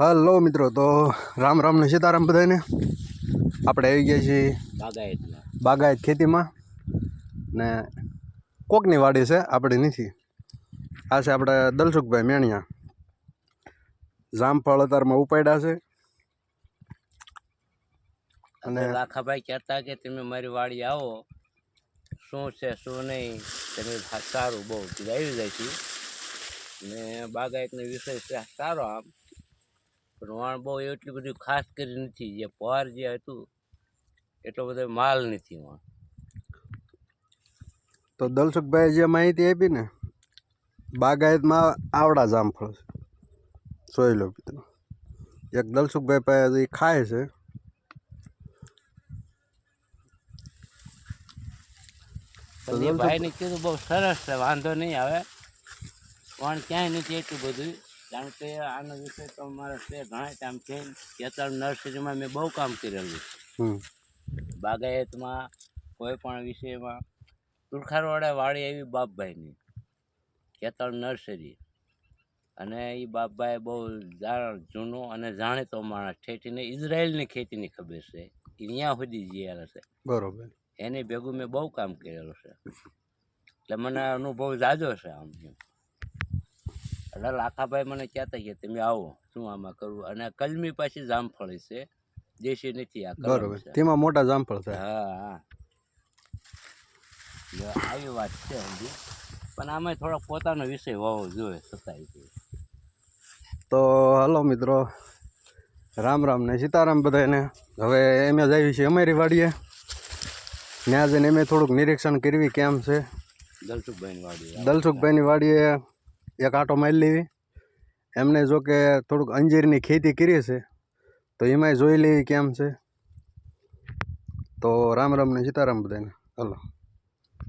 Hello મિત્રો, તો રામ રામ ને સીતારામ બધાને આપણે આવી ગયા છીએ બાગાયત બાગાયત ખેતીમાં. ને કોકની વાડી છે, આપણી નથી. આ છે આપણે દલસુખભાઈ મેણિયા. જામફળ અત્યારમાં ઉપાડ્યા છે. અને લાખાભાઈ કહેતા કે તમે મારી વાડી આવો. શું છે, શું નહીં? તમે સારું બહુ. આવી જાય છે. ને બાગાયતનો વિષય છે, સારો આમ. પણ વણ બહુ એટલું બધું ખાસ કરી નથી જે પહાર જે હતું એટલો બધો માલ નથી વણ તો દલસુખભાઈ જે માહિતી આપી ને બાગાયતમાં આવડા જામફળ છે જોઈ લો મિત્રો એક દલસુખભાઈ પાસે એ ખાય છે. ભાઈ ને કીધું બહુ સરસ છે વાંધો નહીં આવે. પણ ક્યાંય નથી એટલું બધું. કારણ કે આનો વિષય તો મારે છે ઘણા કામ છે. કેતળ નર્સરીમાં મેં બહુ કામ કરેલું છે. બાગાયતમાં કોઈ પણ વિષયમાં. તુરખારવાડા વાળી એવી બાપભાઈની. કેતળ નર્સરી. અને એ બાપભાઈ બહુ જૂનો જૂનું અને જાણીતો માણસ ઠેઠીને ઇઝરાયલની ખેતીની ખબર છે. ત્યાં સુધી જીયેલા છે. બરોબર. એની ભેગું મેં બહુ કામ કરેલું છે. એટલે મને અનુભવ જાજો છે આમ. એટલે લાખાભાઈ મને કહેતા કે તમે આવો શું આમાં કરવું? અને કલમી પાછી જામફળી છે દેશી નથી આ બરોબર. તેમાં મોટા જામફળ છે હા હા. આવી વાત છે હજી. પણ આમાં થોડો પોતાનો વિષય હોવો જોઈએ છતાંય તો. હલો મિત્રો રામ રામ ને સીતારામ બધાને હવે એમ જ આવી છે અમારી વાડીએ. ત્યાં જઈને એમે થોડુંક નિરીક્ષણ કરવી કેમ છે. દલસુખભાઈની વાડીએ. દલસુખભાઈની વાડીએ એક આંટો મારી લેવી. એમને જો કે થોડુંક અંજીરની ખેતી કરી છે, તો એમાંય જોઈ લેવી કેમ છે. તો રામ રામ ને સીતારામ બધાને. હલો.